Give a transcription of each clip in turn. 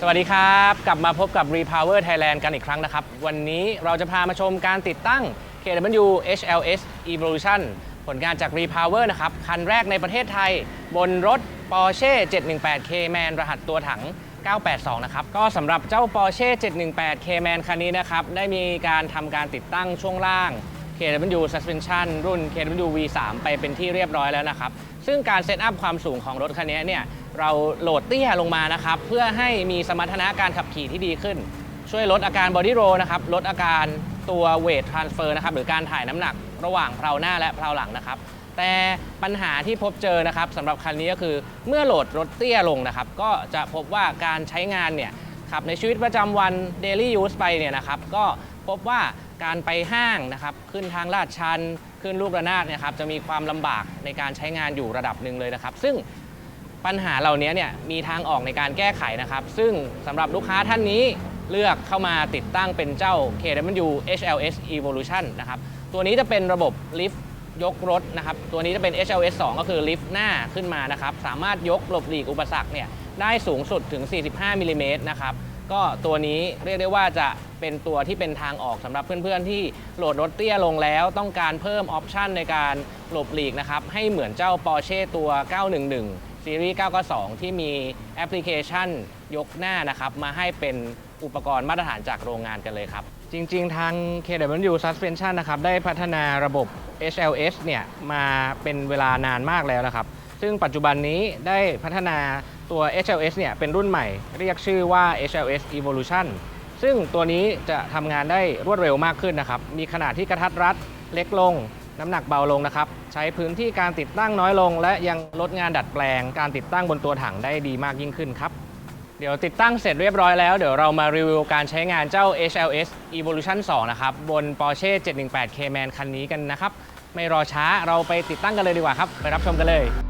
สวัสดีครับ กลับมาพบกับ Repower Thailand กันอีกครั้งนะครับ วันนี้เราจะพามาชมการติดตั้ง KW HLS Evolution ผลงานจาก Repower นะครับ คันแรกในประเทศไทย บนรถ Porsche 718 Cayman รหัสตัวถัง 982 นะครับ ก็สำหรับเจ้า Porsche 718 Cayman คันนี้นะครับ ได้มีการทำการติดตั้งช่วงล่าง KW Suspension รุ่น KW V3 ไปเป็นที่เรียบร้อยแล้วนะครับ ซึ่งการเซตอัพความสูงของรถคันนี้เนี่ย เราโหลดเตี้ยลงมานะครับ เพื่อให้มีสมรรถนะการขับขี่ที่ดีขึ้น ช่วยลดอาการบอดี้โรนะครับ ลดอาการตัวเวททรานสเฟอร์นะครับ หรือการถ่ายน้ำหนักระหว่างเพลาหน้าและเพลาหลังนะครับ แต่ปัญหาที่พบเจอนะครับสำหรับคันนี้ก็คือเมื่อโหลดรถเตี้ยลงนะครับ ก็จะพบว่าการใช้งานเนี่ยขับในชีวิตประจำวัน daily use ไปเนี่ยนะครับก็พบว่าการไปห้างนะครับขึ้นทางลาดชัน ขึ้นลูกระนาดเนะครับจะมีความลำบากในการใช้งานอยู่ระดับหนึ่งเลยนะครับ ซึ่ง ปัญหาเหล่านี้เนี่ยมีทางออกในการแก้ไขนะครับ ซึ่งสำหรับลูกค้าท่านนี้เลือกเข้ามาติดตั้งเป็นเจ้า KW HLS Evolution นะครับ ตัวนี้จะเป็นระบบลิฟต์ยกรถนะครับ ตัวนี้จะเป็น HLS 2 ก็คือลิฟต์หน้าขึ้นมานะครับ สามารถยกหลบหลีกอุปสรรคเนี่ยได้สูงสุดถึง 45มิลลิเมตรนะครับ ก็ตัวนี้เรียกได้ว่าจะเป็นตัวที่เป็นทางออกสำหรับเพื่อนๆ ที่โหลดรถเตี้ยลงแล้ว ต้องการเพิ่มออปชันในการหลบหลีกนะครับ ให้เหมือนเจ้า Porsche ตัว 911 ซีรีส์ 992 ที่มีแอปพลิเคชันยกหน้านะครับ มาให้เป็นอุปกรณ์มาตรฐานจากโรงงานกันเลยครับ จริงๆ ทาง KW Suspension นะครับ ได้พัฒนาระบบ HLS เนี่ย มาเป็นเวลานานมากแล้วนะครับ ซึ่งปัจจุบันนี้ได้พัฒนาตัว HLS เนี่ย เป็นรุ่นใหม่ เรียกชื่อว่า HLS Evolution ซึ่งตัวนี้จะทำงานได้รวดเร็วมากขึ้นนะครับ มีขนาดที่กระทัดรัดเล็กลง น้ำหนักเบาลงนะครับ ใช้พื้นที่การติดตั้งน้อยลง และยังลดงานดัดแปลงการติดตั้งบนตัวถังได้ดีมากยิ่งขึ้นครับ เดี๋ยวติดตั้งเสร็จเรียบร้อยแล้ว เดี๋ยวเรามารีวิวการใช้งานเจ้า HLS Evolution 2 นะครับ บน Porsche 718 Cayman คันนี้กันนะครับ ไม่รอช้าเราไปติดตั้งกันเลยดีกว่าครับ ไปรับชมกันเลย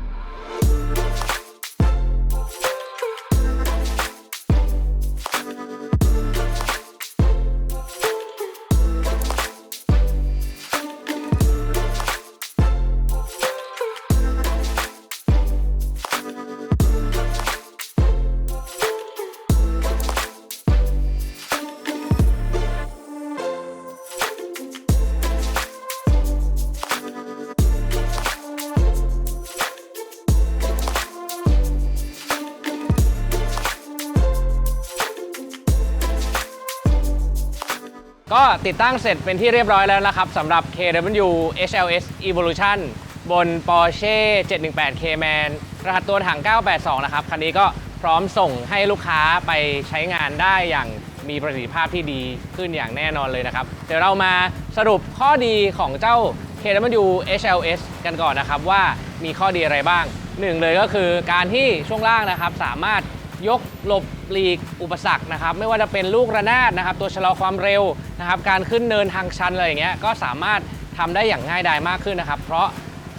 ก็ติดตั้งเสร็จเป็นที่เรียบร้อยแล้วนะครับสำหรับ KW HLS Evolution บน Porsche 718 Cayman รหัสตัวถัง 982 นะครับ คันนี้ก็พร้อมส่งให้ลูกค้าไปใช้งานได้อย่างมีประสิทธิภาพที่ดีขึ้นอย่างแน่นอนเลยนะครับ เดี๋ยวเรามาสรุปข้อดีของเจ้า KW HLS กันก่อนนะครับว่ามีข้อดีอะไรบ้างหนึ่งเลยก็คือการที่ช่วงล่างนะครับสามารถยกหลบ หลีกอุปสรรคนะครับไม่ว่าจะเป็นลูกระนาดนะครับ ตัวชะลอความเร็วนะครับการขึ้นเนินทางชันอะไรอย่างเงี้ยก็สามารถทำได้อย่างง่ายดายมากขึ้นนะครับ เพราะ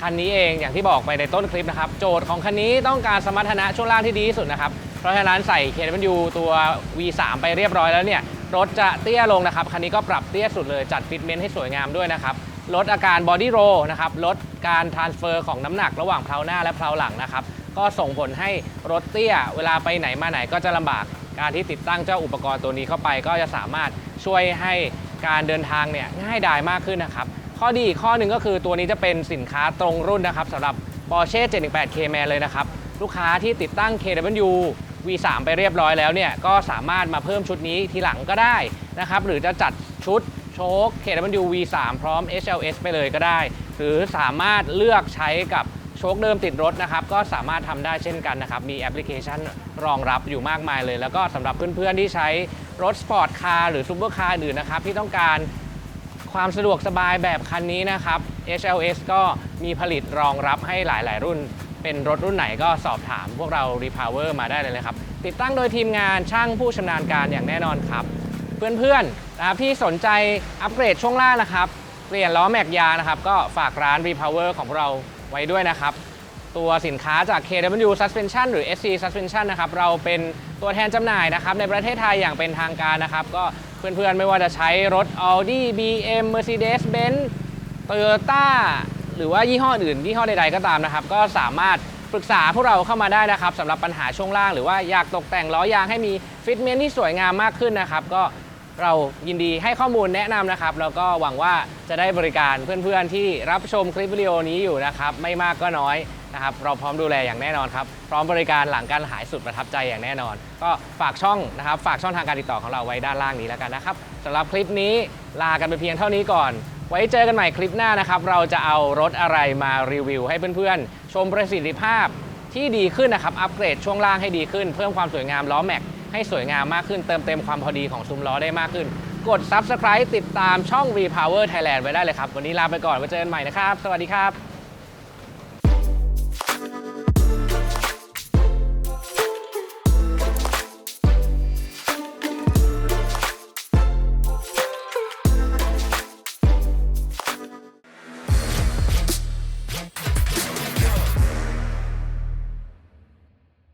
คันนี้เองอย่างที่บอกไปในต้นคลิปนะครับ โจทย์ของคันนี้ต้องการสมรรถนะช่วงล่างที่ดีที่สุดนะครับ เพราะฉะนั้นใส่ KW ตัว V3 ไปเรียบร้อยแล้วเนี่ยรถจะเตี้ยลงนะครับ คันนี้ก็ปรับเตี้ยสุดเลยจัดฟิตเมนต์ให้สวยงามด้วยนะครับลดอาการบอดี้โรนะครับลดการทรานสเฟอร์ของน้ำหนักระหว่างเพลาหน้าและเพลาหลังนะครับ ก็ส่งผลให้รถเตี้ย เวลาไปไหนมาไหนก็จะลำบาก การที่ติดตั้งเจ้าอุปกรณ์ตัวนี้เข้าไป ก็จะสามารถช่วยให้การเดินทางเนี่ยง่ายดายมากขึ้นนะครับ ข้อดีอีกข้อหนึ่งก็คือตัวนี้จะเป็นสินค้าตรงรุ่นนะครับสำหรับ Porsche 718 Cayman เลยนะครับ ลูกค้าที่ติดตั้ง KW V3 ไปเรียบร้อยแล้วเนี่ยก็สามารถมาเพิ่มชุดนี้ทีหลังก็ได้นะครับหรือจะจัดชุดโชค KW V3 พร้อม HLS ไปเลยก็ได้ หรือสามารถเลือกใช้กับ โชคเดิมติดรถนะครับก็สามารถทำได้เช่นกันนะครับมีแอปพลิเคชันรองรับอยู่มากมายเลย แล้วก็สำหรับเพื่อนๆที่ใช้รถสปอร์ตคาร์หรือซูเปอร์คาร์อื่นนะครับที่ต้องการความสะดวกสบายแบบคันนี้นะครับ HLS ก็มีผลิตรองรับให้หลาย ๆ รุ่น เป็นรถรุ่นไหนก็สอบถามพวกเรา Repower มาได้เลยนะครับ ติดตั้งโดยทีมงานช่างผู้ชำนาญการอย่างแน่นอนครับ เพื่อนๆนะครับที่สนใจอัปเกรดช่วงล่างนะครับ เปลี่ยนล้อแม็กยานะครับ ก็ฝากร้าน Repower ของเรา ไว้ด้วยนะครับ ตัวสินค้าจาก KW Suspension หรือ SC Suspension นะครับเราเป็นตัวแทนจำหน่ายนะครับในประเทศไทยอย่างเป็นทางการนะครับ ก็เพื่อนๆ ไม่ว่าจะใช้รถ Audi BM Mercedes Benz Toyota หรือว่ายี่ห้ออื่นยี่ห้อใดๆก็ตามนะครับ ก็สามารถปรึกษาพวกเราเข้ามาได้นะครับสำหรับปัญหาช่วงล่าง หรือว่าอยากตกแต่งล้อยางให้มีฟิตเมนต์ที่สวยงามมากขึ้นนะครับ ก็ เรายินดีให้ข้อมูลแนะนำนะครับ แล้วก็หวังว่าจะได้บริการเพื่อนๆที่รับชมคลิปวิดีโอนี้อยู่นะครับ ไม่มากก็น้อยนะครับ เราพร้อมดูแลอย่างแน่นอนครับ พร้อมบริการหลังการหายสุดประทับใจอย่างแน่นอน ก็ฝากช่องนะครับ ฝากช่องทางการติดต่อของเราไว้ด้านล่างนี้แล้วกันนะครับสำหรับคลิปนี้ลากันไปเพียงเท่านี้ก่อน ไว้เจอกันใหม่คลิปหน้านะครับ เราจะเอารถอะไรมารีวิว ให้เพื่อนๆ ชมประสิทธิภาพที่ดีขึ้นนะครับ อัปเกรดช่วงล่างให้ดีขึ้น เพิ่มความสวยงามล้อแม็ก ให้สวยงามมากขึ้นเติมเต็มความพอดีของซุ้มล้อได้มากขึ้น กด Subscribe ติดตามช่อง Repower Thailand ไว้ได้เลยครับ วันนี้ลาไปก่อนไว้เจอกันใหม่นะครับ สวัสดีครับ